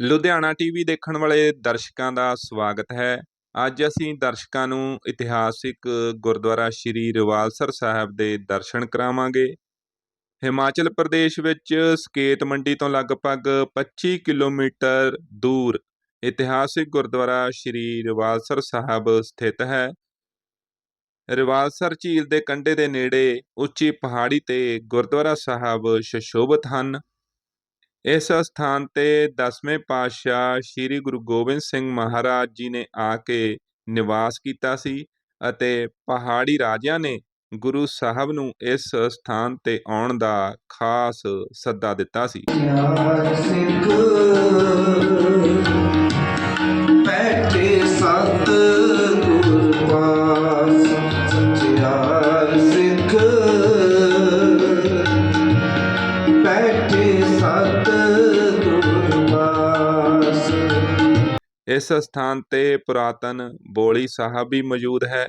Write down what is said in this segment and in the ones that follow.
Ludhiana TV ਦੇਖਣ ਵਾਲੇ ਦਰਸ਼ਕਾਂ ਦਾ ਸਵਾਗਤ ਹੈ। ਅੱਜ ਅਸੀਂ ਦਰਸ਼ਕਾਂ ਨੂੰ ਇਤਿਹਾਸਿਕ ਗੁਰਦੁਆਰਾ ਸ਼੍ਰੀ ਰਿਵਾਲਸਰ ਸਾਹਿਬ ਦੇ ਦਰਸ਼ਨ ਕਰਾਵਾਂਗੇ। ਹਿਮਾਚਲ ਪ੍ਰਦੇਸ਼ ਵਿੱਚ ਸਕੇਤ ਮੰਡੀ ਤੋਂ ਲਗਭਗ 25 ਕਿਲੋਮੀਟਰ ਦੂਰ ਇਤਿਹਾਸਿਕ ਗੁਰਦੁਆਰਾ ਸ਼੍ਰੀ ਰਿਵਾਲਸਰ ਸਾਹਿਬ ਸਥਿਤ ਹੈ। ਰਿਵਾਲਸਰ ਝੀਲ ਦੇ ਕੰਢੇ ਦੇ ਨੇੜੇ ਉੱਚੀ ਪਹਾੜੀ ਤੇ ਗੁਰਦੁਆਰਾ ਸਾਹਿਬ ਸ਼ਸ਼ੋਭਤ ਹਨ। ਇਸ ਅਸਥਾਨ ਤੇ 10ਵੇਂ ਪਾਤਸ਼ਾਹ ਸ੍ਰੀ ਗੁਰੂ ਗੋਬਿੰਦ ਸਿੰਘ ਮਹਾਰਾਜ ਜੀ ਨੇ ਆ ਕੇ ਨਿਵਾਸ ਕੀਤਾ ਸੀ ਅਤੇ ਪਹਾੜੀ ਰਾਜਿਆਂ ਨੇ ਗੁਰੂ ਸਾਹਿਬ ਨੂੰ ਇਸ ਸਥਾਨ ਤੇ ਆਉਣ ਦਾ ਖਾਸ ਸੱਦਾ ਦਿੱਤਾ ਸੀ। ਬੈਠੇ ਸਤ ਗੁਰ ਇਸ ਸਥਾਨ ਤੇ ਪੁਰਾਤਨ ਬੋਲੀ ਸਾਹਿਬ ਵੀ ਮੌਜੂਦ ਹੈ।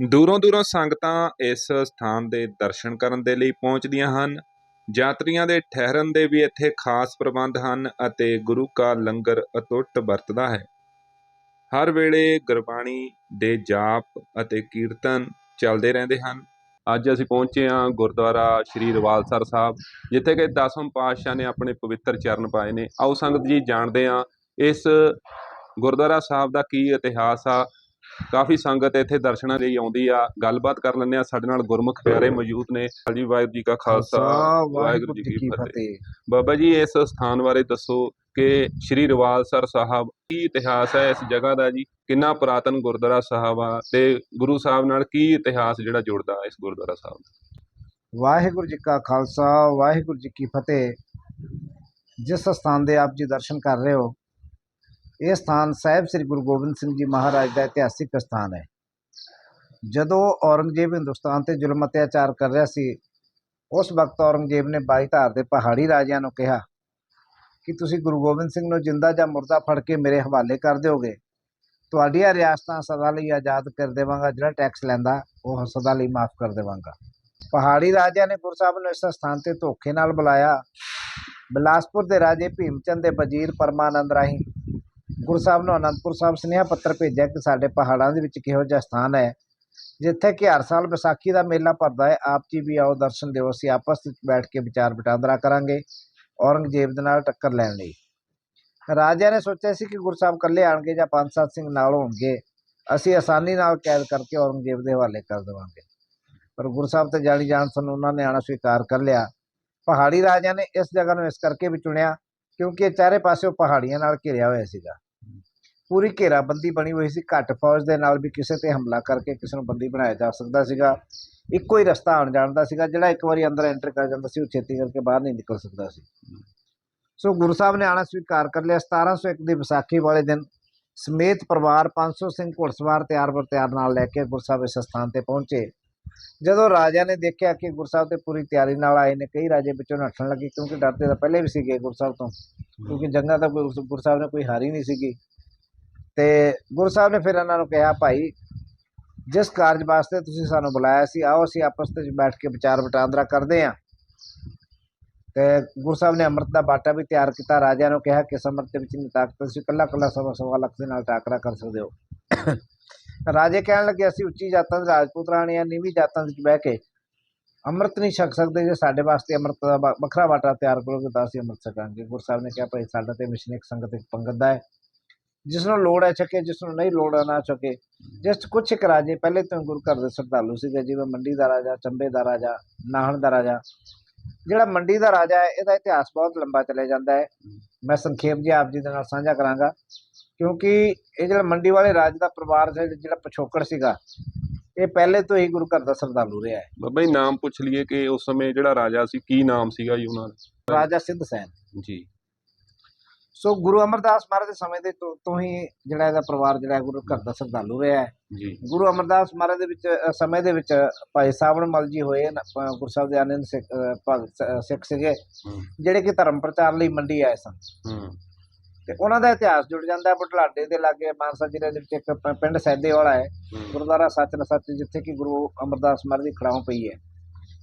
ਦੂਰੋਂ ਦੂਰੋਂ ਸੰਗਤਾਂ ਇਸ ਸਥਾਨ ਦੇ ਦਰਸ਼ਨ ਕਰਨ ਦੇ ਲਈ ਪਹੁੰਚਦੀਆਂ ਹਨ। ਯਾਤਰੀਆਂ ਦੇ ਠਹਿਰਨ ਦੇ ਵੀ ਇੱਥੇ ਖਾਸ ਪ੍ਰਬੰਧ ਹਨ ਅਤੇ ਗੁਰੂ ਕਾ ਲੰਗਰ ਅਟੁੱਟ ਵਰਤਦਾ ਹੈ। ਹਰ ਵੇਲੇ ਗੁਰਬਾਣੀ ਦੇ ਜਾਪ ਅਤੇ ਕੀਰਤਨ ਚੱਲਦੇ ਰਹਿੰਦੇ ਹਨ। ਅੱਜ ਅਸੀਂ ਪਹੁੰਚੇ ਹਾਂ ਗੁਰਦੁਆਰਾ ਸ਼੍ਰੀ ਰਵਾਲਸਰ ਸਾਹਿਬ, ਜਿੱਥੇ ਕਿ ਦਸਮ ਪਾਤਸ਼ਾਹ ਨੇ ਆਪਣੇ ਪਵਿੱਤਰ ਚਰਨ ਪਾਏ ਨੇ। ਆਓ ਸੰਗਤ ਜੀ ਜਾਣਦੇ ਹਾਂ ਇਸ ਗੁਰਦੁਆਰਾ ਸਾਹਿਬ ਦਾ ਕੀ ਇਤਿਹਾਸ ਆ? ਕਾਫੀ ਸੰਗਤ ਇੱਥੇ ਦਰਸ਼ਨਾਂ ਲਈ ਆਉਂਦੀ ਆ। ਗੱਲਬਾਤ ਕਰ ਲੈਂਦੇ ਆ ਸਾਡੇ ਨਾਲ ਗੁਰਮੁਖ ਪਿਆਰੇ ਮੌਜੂਦ ਨੇ। ਜੀ ਵਾਹਿਗੁਰੂ ਜੀ ਕਾ ਖਾਲਸਾ। ਵਾਹਿਗੁਰੂ ਜੀ ਕੀ ਫਤਿਹ। ਬਾਬਾ ਜੀ ਇਸ ਸਥਾਨ ਬਾਰੇ ਦੱਸੋ ਕਿ ਸ਼੍ਰੀ ਰਵਾਲਸਰ ਸਾਹਿਬ ਕੀ ਇਤਿਹਾਸ ਹੈ ਇਸ ਜਗ੍ਹਾ ਦਾ ਜੀ? ਕਿੰਨਾ ਪੁਰਾਤਨ ਗੁਰਦੁਆਰਾ ਸਾਹਿਬ ਆ ਤੇ ਗੁਰੂ ਸਾਹਿਬ ਨਾਲ ਕੀ ਇਤਿਹਾਸ ਜਿਹੜਾ ਜੁੜਦਾ ਇਸ ਗੁਰਦੁਆਰਾ ਸਾਹਿਬ ਨਾਲ? ਵਾਹਿਗੁਰੂ ਜੀ ਕਾ ਖਾਲਸਾ ਵਾਹਿਗੁਰੂ ਜੀ ਕੀ ਫਤਿਹ। ਜਿਸ ਸਥਾਨ ਦੇ ਆਪ ਜੀ ਦਰਸ਼ਨ ਕਰ ਰਹੇ ਹੋ ਇਹ ਸਥਾਨ ਸਾਹਿਬ ਸ੍ਰੀ ਗੁਰੂ ਗੋਬਿੰਦ ਸਿੰਘ ਜੀ ਮਹਾਰਾਜ ਦਾ ਇਤਿਹਾਸਿਕ ਸਥਾਨ ਹੈ। ਜਦੋਂ ਔਰੰਗਜ਼ੇਬ ਹਿੰਦੁਸਤਾਨ ਤੇ ਜ਼ੁਲਮ ਅਤਿਆਚਾਰ ਕਰ ਰਿਹਾ ਸੀ, ਉਸ ਵਕਤ ਔਰੰਗਜ਼ੇਬ ਨੇ ਬਾਈਧਾਰ ਦੇ ਪਹਾੜੀ ਰਾਜਿਆਂ ਨੂੰ ਕਿਹਾ ਕਿ ਤੁਸੀਂ ਗੁਰੂ ਗੋਬਿੰਦ ਸਿੰਘ ਨੂੰ ਜਿੰਦਾ ਜਾਂ ਮੁਰਦਾ ਫੜ ਕੇ ਮੇਰੇ ਹਵਾਲੇ ਕਰ ਦਿਓਗੇ। ਤੁਹਾਡੀਆਂ ਰਿਆਸਤਾਂ ਸਦਾ ਲਈ ਆਜ਼ਾਦ ਕਰ ਦੇਵਾਂਗਾ, ਜਿਹੜਾ ਟੈਕਸ ਲੈਂਦਾ, ਉਹ ਸਦਾ ਲਈ ਮਾਫ ਕਰ ਦੇਵਾਂਗਾ। ਪਹਾੜੀ ਰਾਜਿਆਂ ਨੇ ਗੁਰੂ ਸਾਹਿਬ ਨੂੰ ਇਸ ਸਥਾਨ ਤੇ ਧੋਖੇ ਨਾਲ ਬੁਲਾਇਆ। ਬਿਲਾਸਪੁਰ ਦੇ ਰਾਜੇ ਭੀਮਚੰਦ ਦੇ ਵਜ਼ੀਰ ਪਰਮਾਨੰਦ ਰਾਹੀਂ ਗੁਰੂ ਸਾਹਿਬ ਨੂੰ ਅਨੰਦਪੁਰ ਸਾਹਿਬ ਸੁਨੇਹਾ ਪੱਤਰ ਭੇਜਿਆ ਕਿ ਸਾਡੇ ਪਹਾੜਾਂ ਦੇ ਵਿੱਚ ਕਿਹੋ ਜਿਹਾ ਸਥਾਨ ਹੈ, ਜਿੱਥੇ ਕਿ ਹਰ ਸਾਲ ਵਿਸਾਖੀ ਦਾ ਮੇਲਾ ਭਰਦਾ ਹੈ। ਆਪ ਜੀ ਵੀ ਆਓ, ਦਰਸ਼ਨ ਦਿਓ। ਅਸੀਂ ਆਪਸ ਵਿੱਚ ਬੈਠ ਕੇ ਵਿਚਾਰ ਵਟਾਂਦਰਾ ਕਰਾਂਗੇ ਔਰੰਗਜ਼ੇਬ ਦੇ ਨਾਲ ਟੱਕਰ ਲੈਣ ਲਈ। ਰਾਜਿਆਂ ਨੇ ਸੋਚਿਆ ਸੀ ਕਿ ਗੁਰੂ ਸਾਹਿਬ ਇਕੱਲੇ ਆਣਗੇ ਜਾਂ ਪੰਜ ਸੱਤ ਸਿੰਘ ਨਾਲ ਹੋਣਗੇ। ਅਸੀਂ ਆਸਾਨੀ ਨਾਲ ਕੈਦ ਕਰਕੇ ਔਰੰਗਜ਼ੇਬ ਦੇ ਹਵਾਲੇ ਕਰ ਦੇਵਾਂਗੇ। ਪਰ ਗੁਰੂ ਸਾਹਿਬ ਤੇ ਜਾਣੀ ਜਾਣ ਸਨ ਉਹਨਾਂ ਨੇ ਆਣਾ ਸਵੀਕਾਰ ਕਰ ਲਿਆ। ਪਹਾੜੀ ਰਾਜਿਆਂ ਨੇ ਇਸ ਜਗ੍ਹਾ ਨੂੰ ਇਸ ਕਰਕੇ ਵੀ ਚੁਣਿਆ ਕਿਉਂਕਿ ਇਹ ਚਾਰੇ ਉਹ ਪਹਾੜੀਆਂ ਨਾਲ ਘਿਰਿਆ ਹੋਇਆ ਸੀਗਾ। ਪੂਰੀ ਘੇਰਾਬੰਦੀ ਬਣੀ ਹੋਈ ਸੀ ਘੱਟ ਫੌਜ ਦੇ ਨਾਲ ਵੀ ਕਿਸੇ ਤੇ ਹਮਲਾ ਕਰਕੇ ਕਿਸੇ ਨੂੰ ਬੰਦੀ ਬਣਾਇਆ ਜਾ ਸਕਦਾ ਸੀਗਾ। ਇੱਕੋ ਹੀ ਰਸਤਾ ਆਉਣ ਜਾਣ ਦਾ ਸੀਗਾ, ਜਿਹੜਾ ਇੱਕ ਵਾਰੀ ਅੰਦਰ ਐਂਟਰ ਕਰ ਜਾਂਦਾ ਸੀ, ਉਹ ਛੇਤੀ ਕਰਕੇ ਬਾਹਰ ਨਹੀਂ ਨਿਕਲ ਸਕਦਾ ਸੀ। ਸੋ ਗੁਰੂ ਸਾਹਿਬ ਨੇ ਆਣਾ ਸਵੀਕਾਰ ਕਰ ਲਿਆ। 1701 ਦੀ ਵਿਸਾਖੀ ਵਾਲੇ ਦਿਨ ਸਮੇਤ ਪਰਿਵਾਰ 500 ਸਿੰਘ ਘੋੜਸਵਾਰ ਤਿਆਰ ਬਰ ਤਿਆਰ ਨਾਲ ਲੈ ਕੇ ਗੁਰੂ ਸਾਹਿਬ ਇਸ ਸਥਾਨ ਤੇ ਪਹੁੰਚੇ। ਜਦੋਂ ਰਾਜਿਆਂ ਨੇ ਦੇਖਿਆ ਕਿ ਗੁਰੂ ਸਾਹਿਬ ਤੇ ਪੂਰੀ ਤਿਆਰੀ ਨਾਲ ਆਏ ਨੇ, ਕਈ ਰਾਜੇ ਵਿੱਚੋਂ ਨੱਠਣ ਲੱਗੇ ਕਿਉਂਕਿ ਡਰਦੇ ਤਾਂ ਪਹਿਲੇ ਵੀ ਸੀਗੇ ਗੁਰੂ ਸਾਹਿਬ ਤੋਂ, ਕਿਉਂਕਿ ਜੰਗਾਂ ਤਾਂ ਗੁਰੂ ਸਾਹਿਬ ਨੇ ਕੋਈ ਹਾਰੀ ਨਹੀਂ ਸੀਗੀ। ਤੇ ਗੁਰੂ ਸਾਹਿਬ ਨੇ ਫਿਰ ਇਹਨਾਂ ਨੂੰ ਕਿਹਾ, ਭਾਈ, ਜਿਸ ਕਾਰਜ ਵਾਸਤੇ ਤੁਸੀਂ ਸਾਨੂੰ ਬੁਲਾਇਆ ਸੀ, ਆਓ ਅਸੀਂ ਆਪਸ ਵਿੱਚ ਬੈਠ ਕੇ ਵਿਚਾਰ ਵਟਾਂਦਰਾ ਕਰਦੇ ਹਾਂ। ਤੇ ਗੁਰੂ ਸਾਹਿਬ ਨੇ ਅੰਮ੍ਰਿਤ ਦਾ ਬਾਟਾ ਵੀ ਤਿਆਰ ਕੀਤਾ। ਰਾਜਿਆਂ ਨੂੰ ਕਿਹਾ ਕਿ ਇਸ ਅੰਮ੍ਰਿਤ ਦੇ ਵਿੱਚ ਨਹੀਂ ਤਾਕਤ ਤੁਸੀਂ ਕੱਲਾ ਕੱਲਾ ਸਵਾ ਸਵਾ ਲੱਖ ਦੇ ਨਾਲ ਟਾਕਰਾ ਕਰ ਸਕਦੇ ਹੋ। ਰਾਜੇ ਕਹਿਣ ਲੱਗੇ, ਅਸੀਂ ਉੱਚੀ ਜਾਤਾਂ ਦੇ ਰਾਜਪੂਤ ਰਾਣੀ ਨੀਵੀਂ ਜਾਤਾਂ ਵਿੱਚ ਬਹਿ ਕੇ ਅੰਮ੍ਰਿਤ ਨਹੀਂ ਛਕ ਸਕਦੇ, ਜੇ ਸਾਡੇ ਵਾਸਤੇ ਅੰਮ੍ਰਿਤ ਦਾ ਵੱਖਰਾ ਬਾਟਾ ਤਿਆਰ ਕਰੋਗੇ ਤਾਂ ਅਸੀਂ ਅੰਮ੍ਰਿਤ ਛਕਾਂਗੇ। ਗੁਰੂ ਸਾਹਿਬ ਨੇ ਕਿਹਾ, ਭਾਈ, ਸਾਡਾ ਤੇ ਮਿਸ਼ਨ ਇੱਕ ਸੰਗਤ, ਇੱਕ ਪੰਗਤ ਦਾ ਹੈ। ਜਿਸ ਨੂੰ ਲੋੜ ਹੈ ਛਕੇ ਜਿਸ ਨੂੰ ਨਹੀਂ ਲੋੜ ਹੈ ਨਾ ਛਕੇ। ਜਿਸ ਕੁਛ ਇੱਕ ਰਾਜੇ ਪਹਿਲੇ ਤੋਂ ਗੁਰੂ ਘਰ ਦੇ ਸ਼ਰਧਾਲੂ ਸੀਗੇ ਜਿਵੇਂ ਮੰਡੀ ਦਾ ਰਾਜਾ ਚੰਬੇ ਦਾ ਰਾਜਾ ਨਾਹਣ ਦਾ ਰਾਜਾ। ਜਿਹੜਾ ਮੰਡੀ ਦਾ ਰਾਜਾ ਹੈ ਇਹਦਾ ਇਤਿਹਾਸ ਬਹੁਤ ਲੰਬਾ ਚਲੇ ਜਾਂਦਾ ਹੈ। ਮੈਂ ਸੰਖੇਪ ਜੀ ਆਪ ਜੀ ਦੇ ਨਾਲ ਸਾਂਝਾ ਕਰਾਂਗਾ। ਕਿਉਂਕਿ ਇਹ ਜਿਹੜਾ ਮੰਡੀ ਵਾਲੇ ਰਾਜ ਦਾ ਪਰਿਵਾਰ ਸੀ ਜਿਹੜਾ ਪਿਛੋਕੜ ਸੀਗਾ ਇਹ ਪਹਿਲੇ ਤੋਂ ਹੀ ਗੁਰੂ ਘਰ ਦਾ ਸ਼ਰਧਾਲੂ ਰਿਹਾ ਹੈ। ਬਾਬਾ ਜੀ ਨਾਮ ਪੁੱਛ ਲਈਏ ਕਿ ਉਸ ਸਮੇਂ ਜਿਹੜਾ ਰਾਜਾ ਸੀ ਕੀ ਨਾਮ ਸੀਗਾ ਜੀ ਉਹਨਾਂ ਦਾ? ਰਾਜਾ ਸਿੱਧ ਸੈਨ। ਜੀ। ਸੋ ਗੁਰੂ ਅਮਰਦਾਸ ਮਹਾਰਾਜ ਦੇ ਸਮੇਂ ਦੇ ਤੋਂ ਤੋਂ ਹੀ ਜਿਹੜਾ ਇਹਦਾ ਪਰਿਵਾਰ ਜਿਹੜਾ ਗੁਰੂ ਘਰ ਦਾ ਸ਼ਰਧਾਲੂ ਰਿਹਾ ਹੈ। ਜੀ। ਗੁਰੂ ਅਮਰਦਾਸ ਮਹਾਰਾਜ ਦੇ ਵਿੱਚ ਸਮੇਂ ਦੇ ਵਿੱਚ ਭਾਈ ਸਾਵਣ ਮਲ ਜੀ ਹੋਏ ਨ- ਗੁਰੂ ਸਾਹਿਬ ਦੇ ਆਨੰਦ ਸਿੱਖ ਭਗਤ ਸੀਗੇ। ਜਿਹੜੇ ਕਿ ਧਰਮ ਪ੍ਰਚਾਰ ਲਈ ਮੰਡੀ ਆਏ ਸਨ। ਤੇ ਉਹਨਾਂ ਦਾ ਇਤਿਹਾਸ ਜੁੜ ਜਾਂਦਾ ਹੈ। ਬਟਲਾਡੇ ਦੇ ਲਾਗੇ ਮਾਨਸਾ ਜ਼ਿਲ੍ਹੇ ਦੇ ਵਿੱਚ ਇੱਕ ਪਿੰਡ ਸੈਦੇ ਵਾਲਾ ਹੈ। ਗੁਰਦੁਆਰਾ ਸੱਚ ਨਸੱਚ ਜਿੱਥੇ ਕਿ ਗੁਰੂ ਅਮਰਦਾਸ ਮਹਾਰਾਜ ਦੀ ਖੜਾਉਂ ਪਈ ਹੈ।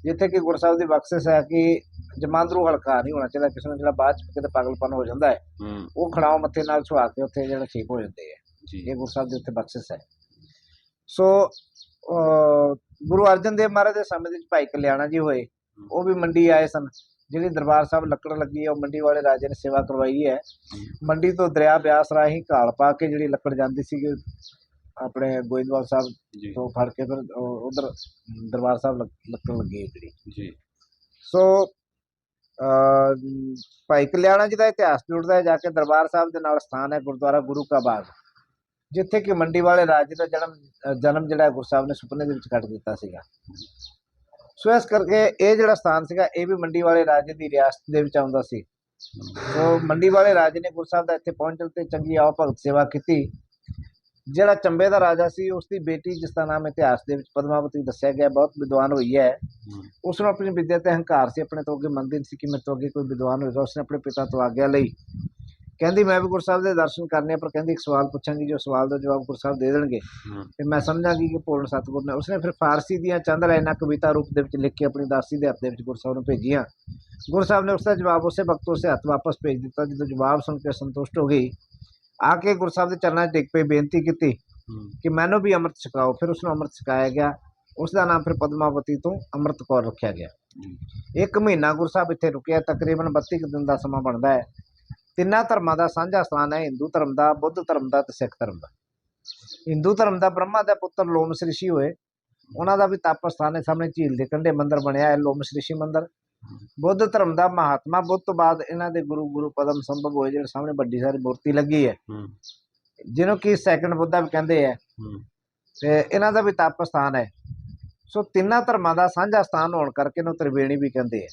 ਜਿੱਥੇ ਕਿ ਗੁਰੂ ਸਾਹਿਬ ਦੀ ਬਖਸ਼ਿਸ਼ ਹੈ ਕਿ ਜਮਾਂਦਰੂ ਹਲਕਾ ਨਹੀਂ ਹੋਣਾ ਚਾਹੀਦਾ ਕਿਸੇ ਨੂੰ ਜਿਹੜਾ ਬਾਅਦ ਚ ਕਿਤੇ ਪਾਗਲਪਨ ਹੋ ਜਾਂਦਾ ਹੈ ਹੂੰ। ਉਹ ਖੜਾਓ ਮੱਥੇ ਨਾਲ ਛੁਆ ਕੇ ਉੱਥੇ ਜਿਹੜਾ ਠੀਕ ਹੋ ਜਾਂਦੇ ਆ। ਜੀ। ਇਹ ਗੁਰੂ ਸਾਹਿਬ ਦੇ ਉੱਤੇ ਬਖਸ਼ਿਸ਼ ਹੈ। ਸੋ ਗੁਰੂ ਅਰਜਨ ਦੇਵ ਮਹਾਰਾਜ ਦੇ ਸਮੇਂ ਦੇ ਵਿੱਚ ਭਾਈ ਕਲਿਆਣਾ ਜੀ ਹੋਏ ਉਹ ਵੀ ਮੰਡੀ ਆਏ ਸਨ। ਜਿਹੜੀ ਦਰਬਾਰ ਸਾਹਿਬ ਲੱਕੜ ਲੱਗੀ ਹੈ ਉਹ ਮੰਡੀ ਵਾਲੇ ਰਾਜੇ ਨੇ ਸੇਵਾ ਕਰਵਾਈ ਹੈ। ਮੰਡੀ ਤੋਂ ਦਰਿਆ ਬਿਆਸ ਰਾਹੀਂ ਘਾਲ ਪਾ ਕੇ ਜਿਹੜੀ ਲੱਕੜ ਜਾਂਦੀ ਸੀ ਆਪਣੇ ਗੋਇੰਦਵਾਲ ਸਾਹਿਬ ਤੋਂ ਫੜ ਕੇ ਫਿਰ ਉਧਰ ਦਰਬਾਰ ਸਾਹਿਬ ਲੱਕ- ਲੱਕੜ ਲੱਗੀ ਹੈ ਜਿਹੜੀ। ਜੀ। ਸੋ ਭਾਈ ਕਲਿਆਣਾ ਜੀ ਦਾ ਇਤਿਹਾਸ ਜੁੜਦਾ ਹੈ, ਜਾ ਕੇ ਦਰਬਾਰ ਸਾਹਿਬ ਦੇ ਨਾਲ ਸਥਾਨ ਹੈ, ਗੁਰਦੁਆਰਾ ਗੁਰੂ ਕਾ ਬਾਗ, ਜਿੱਥੇ ਕਿ ਮੰਡੀ ਵਾਲੇ ਰਾਜੇ ਦਾ ਜਨਮ ਜਨਮ ਜਿਹੜਾ ਹੈ, ਗੁਰੂ ਸਾਹਿਬ ਨੇ ਸੁਪਨੇ ਦੇ ਵਿੱਚ ਕੱਟ ਦਿੱਤਾ ਸੀਗਾ। ਸੋ ਇਸ ਕਰਕੇ ਇਹ ਜਿਹੜਾ ਸਥਾਨ ਸੀਗਾ, ਇਹ ਵੀ ਮੰਡੀ ਵਾਲੇ ਰਾਜੇ ਦੀ ਰਿਆਸਤ ਦੇ ਵਿੱਚ ਆਉਂਦਾ ਸੀ। ਸੋ ਮੰਡੀ ਵਾਲੇ ਰਾਜੇ ਨੇ ਗੁਰੂ ਸਾਹਿਬ ਦਾ ਇੱਥੇ ਪਹੁੰਚਣ ਤੇ ਚੰਗੀ ਆਓ ਭਗਤ ਸੇਵਾ ਕੀਤੀ। ਜਿਹੜਾ ਚੰਬੇ ਦਾ ਰਾਜਾ ਸੀ ਉਸ ਦੀ ਬੇਟੀ ਜਿਸ ਦਾ ਨਾਮ ਇਤਿਹਾਸ ਦੇ ਵਿੱਚ ਪਦਮਾਵਤੀ ਦੱਸਿਆ ਗਿਆ ਬਹੁਤ ਵਿਦਵਾਨ ਹੋਈ ਹੈ। ਉਸ ਨੂੰ ਆਪਣੀ ਵਿਦਿਆ ਤੇ ਹੰਕਾਰ ਸੀ ਆਪਣੇ ਤੋਂ ਅੱਗੇ ਮੰਨਦੀ ਸੀ ਕਿ ਮੇਰੇ ਤੋਂ ਅੱਗੇ ਕੋਈ ਵਿਦਵਾਨ ਹੋਏਗਾ। ਉਸਨੇ ਆਪਣੇ ਪਿਤਾ ਤੋਂ ਆਗਿਆ ਲਈ। ਕਹਿੰਦੀ ਮੈਂ ਵੀ ਗੁਰੂ ਸਾਹਿਬ ਦੇ ਦਰਸ਼ਨ ਕਰਨੇ ਪਰ ਕਹਿੰਦੀ ਇੱਕ ਸਵਾਲ ਪੁੱਛਾਂਗੀ ਜੋ ਸਵਾਲ ਦਾ ਜਵਾਬ ਗੁਰੂ ਸਾਹਿਬ ਦੇ ਦੇਣਗੇ। ਤੇ ਮੈਂ ਸਮਝਾਂਗੀ ਕਿ ਪੂਰਨ ਸਤਿਗੁਰ ਨੇ ਉਸਨੇ ਫਿਰ ਫਾਰਸੀ ਦੀਆਂ ਚੰਦ ਲਾਈਨਾਂ ਕਵਿਤਾ ਰੂਪ ਦੇ ਵਿੱਚ ਲਿਖ ਕੇ ਆਪਣੀ ਦਾਸੀ ਦੇ ਹੱਥ ਦੇ ਵਿੱਚ ਗੁਰੂ ਸਾਹਿਬ ਨੂੰ ਭੇਜੀਆਂ। ਗੁਰੂ ਸਾਹਿਬ ਨੇ ਉਸ ਦਾ ਜਵਾਬ ਉਸੇ ਵਕਤ ਉਸੇ ਹੱਥ ਵਾਪਸ ਭੇਜ ਦਿੱਤਾ ਜਦੋਂ ਜਵਾਬ ਸੁਣ ਕੇ ਸੰਤੁਸ਼ਟ ਹੋ ਗਈ। ਆ ਕੇ ਗੁਰੂ ਸਾਹਿਬ ਦੇ ਚਰਨਾਂ 'ਚ ਡਿੱਗ ਪਈ ਬੇਨਤੀ ਕੀਤੀ ਕਿ ਮੈਨੂੰ ਵੀ ਅੰਮ੍ਰਿਤ ਛਕਾਓ। ਫਿਰ ਉਸ ਨੂੰ ਅੰਮ੍ਰਿਤ ਛਕਾਇਆ ਗਿਆ। ਉਸ ਦਾ ਨਾਮ ਫਿਰ ਪਦਮਾਵਤੀ ਤੋਂ ਅੰਮ੍ਰਿਤ ਕੌਰ ਰੱਖਿਆ ਗਿਆ। ਇੱਕ ਮਹੀਨਾ ਗੁਰੂ ਸਾਹਿਬ ਇੱਥੇ ਰੁਕਿਆ। ਤਕਰੀਬਨ 32 ਕੁ ਦਿਨ ਦਾ ਸਮਾਂ ਬਣਦਾ ਹੈ। ਤਿੰਨਾਂ ਧਰਮਾਂ ਦਾ ਸਾਂਝਾ ਸਥਾਨ ਹੈ। ਹਿੰਦੂ ਧਰਮ ਦਾ ਬੁੱਧ ਧਰਮ ਦਾ ਤੇ ਸਿੱਖ ਧਰਮ ਦਾ। ਹਿੰਦੂ ਧਰਮ ਦਾ ਬ੍ਰਹਮਾ ਦਾ ਪੁੱਤਰ ਲੋਮਸ ਰਿਸ਼ੀ ਹੋਏ। ਉਹਨਾਂ ਦਾ ਵੀ ਤਪ ਸਥਾਨ ਹੈ। ਸਾਹਮਣੇ ਝੀਲ ਦੇ ਕੰਢੇ ਮੰਦਿਰ ਬਣਿਆ ਹੈ। ਲੋਮਸ ਰਿਸ਼ੀ ਮੰਦਿਰ। ਬੁੱਧ ਧਰਮ ਦਾ ਮਹਾਤਮਾ ਬੁੱਧ ਤੋਂ ਬਾਅਦ ਇਹਨਾਂ ਦੇ ਗੁਰੂ ਗੁਰੂ ਪਦਮ ਸੰਭਵ ਹੋਏ ਜਿਹੜੇ ਸਾਹਮਣੇ ਵੱਡੀ ਸਾਰੀ ਮੂਰਤੀ ਲੱਗੀ ਹੈ। ਜਿਹਨੂੰ ਕਿ ਸੈਕੰਡ ਬੁੱਧਾ ਵੀ ਕਹਿੰਦੇ ਆ। ਤੇ ਇਹਨਾਂ ਦਾ ਵੀ ਤਪ ਸਥਾਨ ਹੈ। ਸੋ ਤਿੰਨਾਂ ਧਰਮਾਂ ਦਾ ਸਾਂਝਾ ਸਥਾਨ ਹੋਣ ਕਰਕੇ ਇਹਨੂੰ ਤ੍ਰਿਵੇਣੀ ਵੀ ਕਹਿੰਦੇ ਆ।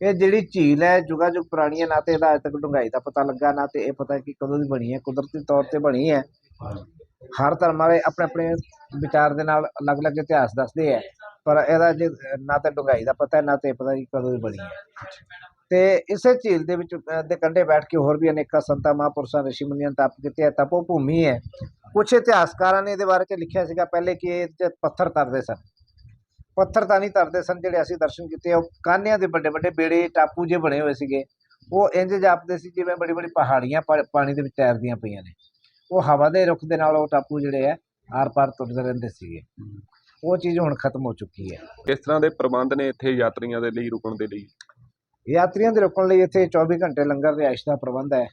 ਇਹ ਜਿਹੜੀ ਝੀਲ ਹੈ ਜੁਗਾ ਜੁਗ ਪੁਰਾਣੀ ਹੈ ਨਾ ਤੇ ਇਹਦਾ ਅਜੇ ਤੱਕ ਡੂੰਘਾਈ ਦਾ ਪਤਾ ਲੱਗਾ ਨਾ ਤੇ ਇਹ ਪਤਾ ਕਿ ਕਦੋਂ ਦੀ ਬਣੀ ਹੈ ਕੁਦਰਤੀ ਤੌਰ ਤੇ ਬਣੀ ਹੈ। ਹਰ ਧਰਮ ਵਾਲੇ ਆਪਣੇ ਆਪਣੇ ਵਿਚਾਰ ਦੇ ਨਾਲ ਅਲੱਗ-ਅਲੱਗ ਇਤਿਹਾਸ ਦੱਸਦੇ ਆ। ਪਰ ਇਹਦਾ ਜੇ ਨਾ ਤੇ ਡੂੰਘਾਈ ਦਾ ਪਤਾ, ਨਾ ਤੇ ਇਹ ਪਤਾ ਕਿ ਕਦੋਂ ਦੀ ਬਣੀ ਹੈ। ਤੇ ਇਸੇ ਝੀਲ ਦੇ ਵਿੱਚ ਦੇ ਕੰਢੇ ਬੈਠ ਕੇ ਹੋਰ ਵੀ ਅਨੇਕਾਂ ਸੰਤਾਂ, ਮਹਾਂਪੁਰਸ਼ਾਂ ਰਿਸ਼ੀ ਮੁਨੀਆਂ ਤਪ ਕੀਤੇ ਹੈ ਤਪੋ ਭੂਮੀ ਹੈ। ਕੁਝ ਇਤਿਹਾਸਕਾਰਾਂ ਨੇ ਇਹਦੇ ਬਾਰੇ ਚ ਲਿਖਿਆ ਸੀਗਾ ਪਹਿਲੇ ਕਿ ਇਹ ਪੱਥਰ ਤਰਦੇ ਸਨ। ਪੱਥਰ ਤਾਂ ਨਹੀਂ ਤਰਦੇ ਸਨ ਜਿਹੜੇ ਅਸੀਂ ਦਰਸ਼ਨ ਕੀਤੇ ਉਹ ਕਾਨਿਆਂ ਦੇ ਵੱਡੇ ਵੱਡੇ ਬੇੜੇ, ਟਾਪੂ ਜੇ ਬਣੇ ਹੋਏ ਸੀਗੇ। ਉਹ ਇੰਜ ਜਾਪਦੇ ਸੀ ਜਿਵੇਂ ਬੜੀ ਬੜੀ ਪਹਾੜੀਆਂ ਪਾਣੀ ਦੇ ਵਿੱਚ ਤੈਰਦੀਆਂ ਪਈਆਂ ਨੇ। ਉਹ ਹਵਾ ਦੇ ਰੁਖ ਦੇ ਨਾਲ ਉਹ ਟਾਪੂ ਜਿਹੜੇ ਆ ਆਰ ਪਾਰ ਤੁਰਦੇ ਰਹਿੰਦੇ ਸੀਗੇ। ਉਹ ਚੀਜ਼ ਹੁਣ ਖਤਮ ਹੋ ਚੁੱਕੀ ਹੈ। ਕਿਸ ਤਰ੍ਹਾਂ ਦੇ ਪ੍ਰਬੰਧ ਨੇ ਇੱਥੇ ਯਾਤਰੀਆਂ ਦੇ ਲਈ ਰੁਕਣ ਦੇ ਲਈ? ਯਾਤਰੀਆਂ ਦੇ ਰੁਕਣ ਲਈ ਇੱਥੇ 24 ਘੰਟੇ ਲੰਗਰ ਰਿਹਾਇਸ਼ ਦਾ ਪ੍ਰਬੰਧ ਹੈ।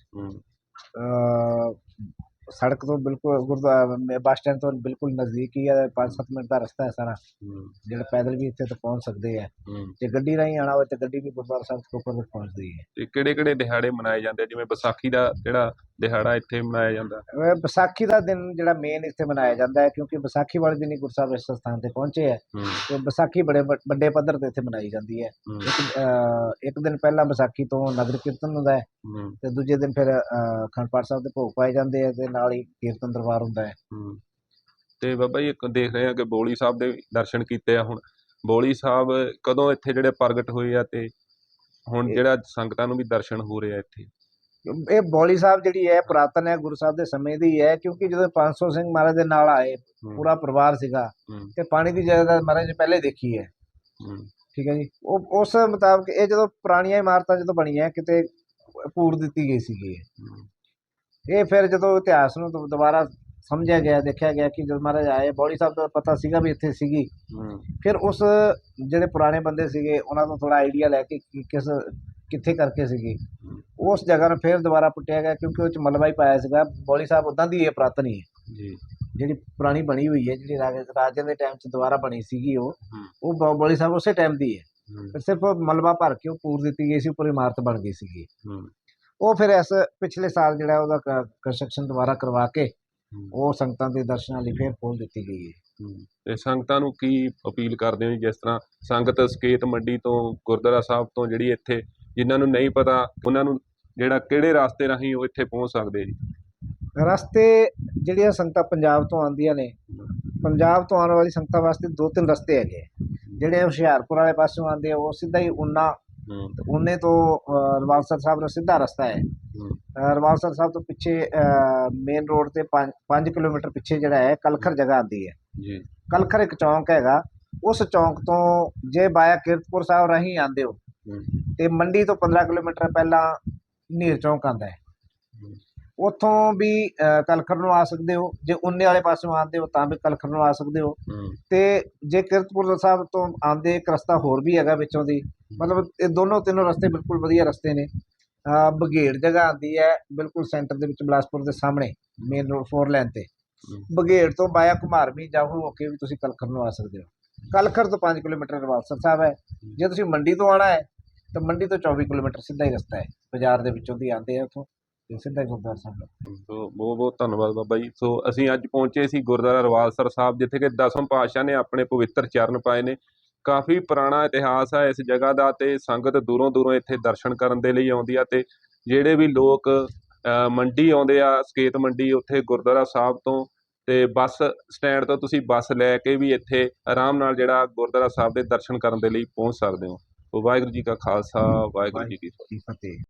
ਸੜਕ ਤੋਂ ਬਿਲਕੁਲ ਗੁਰਦੁਆਰਾ ਬੱਸ ਸਟੈਂਡ ਤੋਂ ਬਿਲਕੁਲ ਨਜ਼ਦੀਕ ਹੀ ਹੈ 5-7 ਮਿੰਟ ਦਾ ਰਸਤਾ ਹੈ ਸਾਰਾ। ਹੂੰ। ਜਿਹੜਾ ਪੈਦਲ ਵੀ ਇੱਥੇ ਤੱਕ ਪਹੁੰਚ ਸਕਦੇ ਆ। ਹੂੰ। ਜੇ ਗੱਡੀ ਰਾਹੀਂ ਆਣਾ ਹੋਵੇ ਤਾਂ ਗੱਡੀ ਵੀ ਗੁਰਦੁਆਰਾ ਸਾਹਿਬ ਤੋਂ ਉੱਪਰ ਤੱਕ ਪਹੁੰਚਦੀ ਹੈ। ਤੇ ਕਿਹੜੇ ਕਿਹੜੇ ਦਿਹਾੜੇ ਮਨਾਏ ਜਾਂਦੇ? ਜਿਵੇਂ ਵਿਸਾਖੀ ਦਾ ਜਿਹੜਾ ਦਿਹਾੜਾ ਇੱਥੇ ਮਨਾਇਆ ਜਾਂਦਾ। ਅਹ ਵਿਸਾਖੀ ਦਾ ਦਿਨ ਜਿਹੜਾ ਮੇਨ ਇੱਥੇ ਮਨਾਇਆ ਜਾਂਦਾ ਹੈ ਕਿਉਂਕਿ ਵਿਸਾਖੀ ਵਾਲੇ ਦਿਨ ਹੀ ਗੁਰੂ ਸਾਹਿਬ ਇਸ ਸਥਾਨ ਤੇ ਪਹੁੰਚੇ ਹੈ ਹੂੰ। ਤੇ ਵਿਸਾਖੀ ਬੜੇ ਵੱਡੇ ਪੱਧਰ ਤੇ ਇੱਥੇ ਮਨਾਈ ਜਾਂਦੀ ਹੈ। ਹੂੰ। ਇੱਕ ਦਿਨ ਪਹਿਲਾਂ ਵਿਸਾਖੀ ਤੋਂ ਨਗਰ ਕੀਰਤਨ ਹੁੰਦਾ ਹੈ। ਹੂੰ। ਤੇ ਦੂਜੇ ਦਿਨ ਫਿਰ ਅਹ ਅਖੰਡ ਪਾਠ ਸਾਹਿਬ ਦੇ ਭੋਗ ਪਾਏ ਜਾਂਦੇ ਆ ਤੇ ਨਾਲ ਹੀ ਕੀਰਤਨ ਦਰਬਾਰ ਹੁੰਦਾ ਹੈ। ਹੂੰ। ਤੇ ਬਾਬਾ ਜੀ ਇੱਕ ਦੇਖ ਰਹੇ ਆ ਕਿ ਬੋਲੀ ਸਾਹਿਬ ਦੇ ਦਰਸ਼ਨ ਕੀਤੇ ਆ ਹੁਣ। ਬੋਲੀ ਸਾਹਿਬ ਕਦੋਂ ਇੱਥੇ ਜਿਹੜੇ ਪ੍ਰਗਟ ਹੋਏ ਆ ਤੇ ਹੁਣ ਜਿਹੜਾ ਸੰਗਤਾਂ ਨੂੰ ਵੀ ਦਰਸ਼ਨ ਹੋ ਰਿਹਾ ਇੱਥੇ? ਇਹ ਬੌਲੀ ਸਾਹਿਬ ਜਿਹੜੀ ਹੈ ਪੁਰਾਤਨ ਹੈ ਗੁਰੂ ਸਾਹਿਬ ਦੇ ਸਮੇਂ ਦੀ ਹੈ ਕਿਉਂਕਿ ਜਦੋਂ 500 ਸਿੰਘ ਮਹਾਰਾਜ ਦੇ ਨਾਲ ਆਏ ਪੂਰਾ ਪਰਿਵਾਰ ਸੀਗਾ ਤੇ ਪਾਣੀ ਦੀ ਜਾਇਦਾਦ ਮਹਾਰਾਜ ਨੇ ਪਹਿਲੇ ਦੇਖੀ ਹੂੰ, ਠੀਕ ਹੈ ਜੀ। ਉਹ ਉਸ ਮੁਤਾਬਕ ਇਹ ਜਦੋਂ ਪੁਰਾਣੀਆਂ ਇਮਾਰਤਾਂ ਜਦੋਂ ਬਣੀਆਂ ਕਿਤੇ ਪੂਰ ਦਿੱਤੀ ਗਈ ਸੀਗੀ ਇਹ। ਇਹ ਫਿਰ ਜਦੋਂ ਇਤਿਹਾਸ ਨੂੰ ਦੁ- ਦੁਬਾਰਾ ਸਮਝਿਆ ਗਿਆ ਦੇਖਿਆ ਗਿਆ ਕਿ ਜਦੋਂ ਮਹਾਰਾਜ ਆਏ ਬੌਲੀ ਸਾਹਿਬ ਦਾ ਪਤਾ ਸੀਗਾ ਵੀ ਇੱਥੇ ਸੀਗੀ। ਫਿਰ ਉਸ ਜਿਹੜੇ ਪੁਰਾਣੇ ਬੰਦੇ ਸੀਗੇ ਉਹਨਾਂ ਤੋਂ ਥੋੜਾ ਆਈਡੀਆ ਲੈ ਕੇ ਕਿ ਕਿਸ ਕਿੱਥੇ ਕਰਕੇ ਸੀਗੀ। ਉਸ ਜਗ੍ਹਾ ਨੂੰ ਫਿਰ ਦੁਬਾਰਾ ਪੁੱਟਿਆ ਗਿਆ ਕਿਉਂਕਿ ਉਹ ਚ ਮਲਬਾ ਹੀ ਪਾਇਆ ਸੀਗਾ। ਬੌਲੀ ਸਾਹਿਬ ਉਦਾਂ ਦੀ ਹੈ ਪੁਰਾਤਨ ਹੀ ਜੀ। ਜਿਹੜੀ ਪੁਰਾਣੀ ਬਣੀ ਹੋਈ ਹੈ ਜਿਹੜੀ ਰਾਜੇ ਰਾਜਿਆਂ ਦੇ ਟਾਈਮ 'ਚ ਦੁਬਾਰਾ ਬਣੀ ਸੀਗੀ ਉਹ। ਉਹ ਬ- ਬੌਲੀ ਸਾਹਿਬ ਉਸੇ ਟਾਈਮ ਦੀ ਹੈ। ਸਿਰਫ ਮਲਬਾ ਭਰ ਕੇ ਉਹ ਪੂਰ ਦਿੱਤੀ ਗਈ ਸੀ ਉੱਪਰ ਇਮਾਰਤ ਬਣ ਗਈ ਸੀਗੀ। ਉਹ ਫਿਰ ਇਸ ਪਿਛਲੇ ਸਾਲ ਜਿਹੜਾ ਉਹਦਾ ਕੰਸਟਰਕਸ਼ਨ ਦੁਬਾਰਾ ਕਰਵਾ ਕੇ ਉਹ ਸੰਗਤਾਂ ਦੇ ਦਰਸ਼ਨਾਂ ਲਈ ਫਿਰ ਖੋਲ ਦਿੱਤੀ ਗਈ ਹੈ। ਤੇ ਸੰਗਤਾਂ ਨੂੰ ਕੀ ਅਪੀਲ ਕਰਦੇ ਹੋ? ਜਿਸ ਤਰ੍ਹਾਂ ਸੰਗਤ ਸਕੇਤ ਮੰਡੀ ਤੋਂ ਗੁਰਦੁਆਰਾ ਸਾਹਿਬ ਤੋਂ ਜਿਹੜੀ ਇੱਥੇ ਜਿਨ੍ਹਾਂ ਨੂੰ ਨਹੀਂ ਪਤਾ ਉਹਨਾਂ ਨੂੰ ਜਿਹੜਾ ਕਿਹੜੇ ਰਾਸਤੇ ਰਾਹੀਂ ਉਹ ਇੱਥੇ ਪਹੁੰਚ ਸਕਦੇ ਜੀ? ਰਸਤੇ ਜਿਹੜੀਆਂ ਸੰਗਤਾਂ ਪੰਜਾਬ ਤੋਂ ਆਉਂਦੀਆਂ ਨੇ ਪੰਜਾਬ ਤੋਂ ਆਉਣ ਵਾਲੀ ਸੰਗਤਾਂ ਵਾਸਤੇ ਦੋ ਤਿੰਨ ਰਸਤੇ ਹੈਗੇ ਜਿਹੜੇ ਹੁਸ਼ਿਆਰਪੁਰ ਵਾਲੇ ਪਾਸਿਓਂ ਆਉਂਦੇ ਆ ਉਹ ਸਿੱਧਾ ਹੀ ਉਨਾ ਹੂੰ, ਤੇ ਰਵਾਲਸਰ ਸਾਹਿਬ ਦਾ ਸਿੱਧਾ ਰਸਤਾ ਹੈ। ਰਵਾਲਸਰ ਸਾਹਿਬ ਤੋਂ ਪਿੱਛੇ ਮੇਨ ਰੋਡ ਤੇ 5 ਕਿਲੋਮੀਟਰ ਪਿੱਛੇ ਜਿਹੜਾ ਹੈ ਕਲਖਰ ਜਗ੍ਹਾ ਆਉਂਦੀ ਹੈ। ਜੀ। ਕਲਖਰ ਇੱਕ ਚੌਂਕ ਹੈਗਾ। ਉਸ ਚੌਂਕ ਤੋਂ ਜੇ ਬਾਇਆ ਕੀਰਤਪੁਰ ਸਾਹਿਬ ਰਾਹੀਂ ਆਉਂਦੇ ਹੋ। ਤੇ ਮੰਡੀ ਤੋਂ 15 ਕਿਲੋਮੀਟਰ ਪਹਿਲਾਂ ਨੀਰ ਚੌਂਕ ਆਉਂਦਾ ਹੈ। ਉੱਥੋਂ ਵੀ ਕਲਖਰ ਨੂੰ ਆ ਸਕਦੇ ਹੋ। ਜੇ ਉन्ने ਵਾਲੇ ਪਾਸੋਂ ਆਉਂਦੇ ਹੋ ਤਾਂ ਵੀ ਕਲਖਰ ਨੂੰ ਆ ਸਕਦੇ ਹੋ। ਤੇ ਜੇ ਕਿਰਤਪੁਰ ਸਾਹਿਬ ਤੋਂ ਆਉਂਦੇ ਇੱਕ ਰਸਤਾ ਹੋਰ ਵੀ ਹੈਗਾ ਵਿੱਚੋਂ ਦੀ ਮਤਲਬ ਇਹ ਦੋਨੋਂ ਤਿੰਨੋਂ ਰਸਤੇ ਬਿਲਕੁਲ ਵਧੀਆ ਰਸਤੇ ਨੇ। ਅ, ਬਘੇੜ ਜਗ੍ਹਾ ਆਉਂਦੀ ਹੈ ਬਿਲਕੁਲ ਸੈਂਟਰ ਦੇ ਵਿੱਚ ਬਿਲਾਸਪੁਰ ਦੇ ਸਾਹਮਣੇ ਮੇਨ ਰੋਡ ਫੋਰ ਲਾਈਨ ਤੇ। ਹੂੰ। ਬਘੇੜ ਤੋਂ ਬਾਇਆ ਘੁਮਾਰਵੀ ਜਾਂ ਹੋ ਕੇ ਵੀ ਤੁਸੀਂ ਕਲਖਰ ਨੂੰ ਆ ਸਕਦੇ ਹੋ। ਕਲਖਰ ਤੋਂ 5 ਕਿਲੋਮੀਟਰ ਰਵਾਲਸਰ ਸਾਹਿਬ ਹੈ। ਜੇ ਤੁਸੀਂ ਮੰਡੀ ਤੋਂ ਆਣਾ ਹੈ ਤਾਂ ਮੰਡੀ ਤੋਂ 24 ਕਿਲੋਮੀਟਰ ਸਿੱਧਾ ਹੀ ਰਸਤਾ ਹੈ। ਬਾਜ਼ਾਰ ਦੇ ਵਿੱਚੋਂ ਦੀ ਆਉਂਦੇ ਆ ਉੱਥੋਂ। ਤੇ ਸਿੱਧਾ ਹੀ ਗੁਰਦੁਆਰਾ ਸਾਹਿਬ। ਸੋ ਬਹੁਤ ਬਹੁਤ ਧੰਨਵਾਦ ਬਾਬਾ ਜੀ। ਸੋ ਅਸੀਂ ਅੱਜ ਪਹੁੰਚੇ ਸੀ ਗੁਰਦੁਆਰਾ ਰਵਾਲਸਰ ਸਾਹਿਬ ਜਿੱਥੇ ਕਿ ਦਸਮ ਪਾਤਸ਼ਾਹ ਨੇ ਆਪਣੇ ਪਵਿੱਤਰ ਚਰਨ ਪਾਏ ਨੇ। ਕਾਫੀ ਪੁਰਾਣਾ ਇਤਿਹਾਸ ਹੈ ਇਸ ਜਗ੍ਹਾ ਦਾ ਤੇ ਸੰਗਤ ਦੂਰੋਂ ਦੂਰੋਂ ਇੱਥੇ ਦਰਸ਼ਨ ਕਰਨ ਦੇ ਲਈ ਆਉਂਦੀ ਆ ਤੇ ਜਿਹੜੇ ਵੀ ਲੋਕ ਮੰਡੀ ਆਉਂਦੇ ਆ ਸਕੇਤ ਮੰਡੀ ਉੱਥੇ ਗੁਰਦੁਆਰਾ ਸਾਹਿਬ ਤੋਂ ਤੇ ਬੱਸ ਸਟੈਂਡ ਤੋਂ ਤੁਸੀਂ ਬੱਸ ਲੈ ਕੇ ਵੀ ਇੱਥੇ ਆਰਾਮ ਨਾਲ ਜਿਹੜਾ ਗੁਰਦੁਆਰਾ ਸਾਹਿਬ ਦੇ ਦਰਸ਼ਨ ਕਰਨ ਦੇ ਲਈ ਪਹੁੰਚ ਸਕਦੇ ਹੋ। ਸੋ ਵਾਹਿਗੁਰੂ ਜੀ ਕਾ ਖਾਲਸਾ ਵਾਹਿਗੁਰੂ ਜੀ ਕੀ ਫਤਿਹ।